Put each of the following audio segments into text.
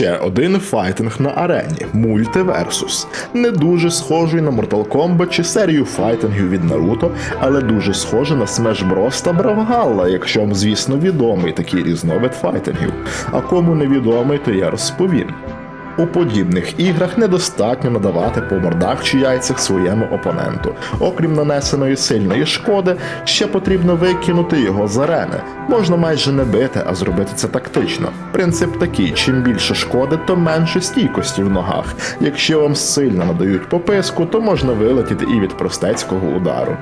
ще один файтинг на арені Мультиверсус. Не дуже схожий на Mortal Kombat чи серію файтингів від Наруто, але дуже схожий на Smash Bros. та Бравгалла, якщо вам, звісно, відомий такий різновид файтингів. А кому не відомий, то я розповім. У подібних іграх недостатньо надавати по мордах чи яйцях своєму опоненту. Окрім нанесеної сильної шкоди, ще потрібно викинути його з арени. Можна майже не бити, а зробити це тактично. Принцип такий: чим більше шкоди, то менше стійкості в ногах. Якщо вам сильно надають пописку, то можна вилетіти і від простецького удару.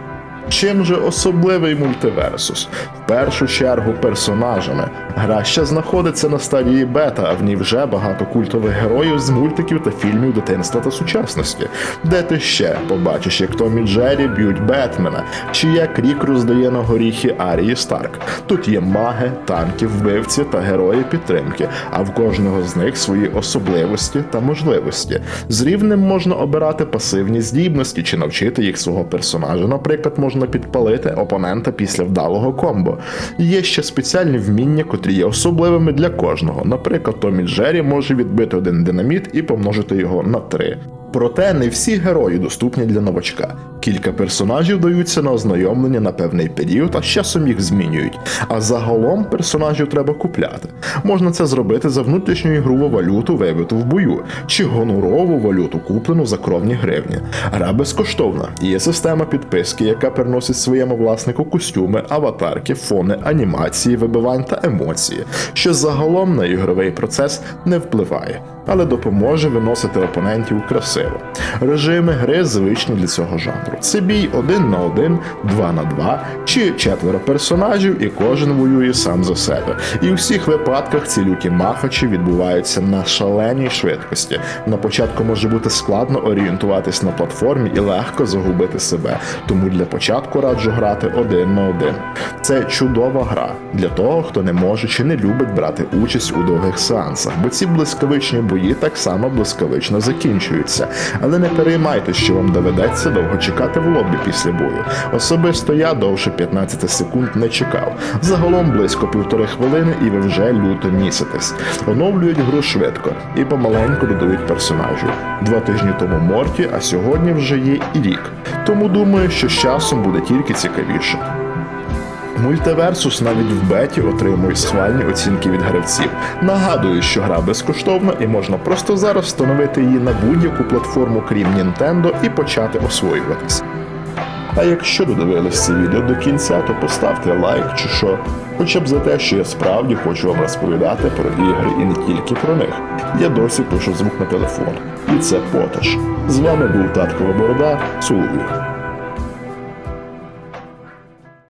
Чим же особливий мультиверсус? В першу чергу персонажами. Гра ще знаходиться на стадії бета, а в ній вже багато культових героїв з мультиків та фільмів дитинства та сучасності. Де ти ще побачиш, як Том і Джері б'ють Бетмена, чи як Рік роздає на горіхи Арії Старк. Тут є маги, танки, вбивці та герої підтримки, а в кожного з них свої особливості та можливості. З рівнем можна обирати пасивні здібності чи навчити їх свого персонажа. Наприклад, можна підпалити опонента після вдалого комбо. Є ще спеціальні вміння, котрі є особливими для кожного. Наприклад, Томі Джері може відбити один динаміт і помножити його на 3. Проте не всі герої доступні для новачка. Кілька персонажів даються на ознайомлення на певний період, а з часом їх змінюють. А загалом персонажів треба купляти. Можна це зробити за внутрішню ігрову валюту, вибиту в бою, чи гонорову валюту, куплену за кровні гривні. Гра безкоштовна. Є система підписки, яка переносить своєму власнику костюми, аватарки, фони, анімації, вибивань та емоції, що загалом на ігровий процес не впливає, але допоможе виносити опонентів красиво. Режими гри звичні для цього жанру. Це бій один на один, два на два чи четверо персонажів, і кожен воює сам за себе. І у всіх випадках ці люті махачі відбуваються на шаленій швидкості. На початку може бути складно орієнтуватись на платформі і легко загубити себе. Тому для початку раджу грати один на один. Це чудова гра для того, хто не може чи не любить брати участь у довгих сеансах, бо ці блискавичні бої так само блискавично закінчуються. Але не переймайте, що вам доведеться довго чекати в лобі після бою. Особисто я довше 15 секунд не чекав. Загалом близько півтори хвилини, і ви вже люто міситесь. Оновлюють гру швидко і помаленьку додають персонажів. Два тижні тому Морті, а сьогодні вже є і рік. Тому думаю, що з часом буде тільки цікавіше. Мультиверсус навіть в беті отримує схвальні оцінки від гравців. Нагадую, що гра безкоштовна і можна просто зараз встановити її на будь-яку платформу, крім Nintendo, і почати освоюватись. А якщо додивились це відео до кінця, то поставте лайк чи що, хоча б за те, що я справді хочу вам розповідати про ігри і не тільки про них. Я досі пишу звук на телефон. І це поташ. З вами був Таткова Борода. Цілую.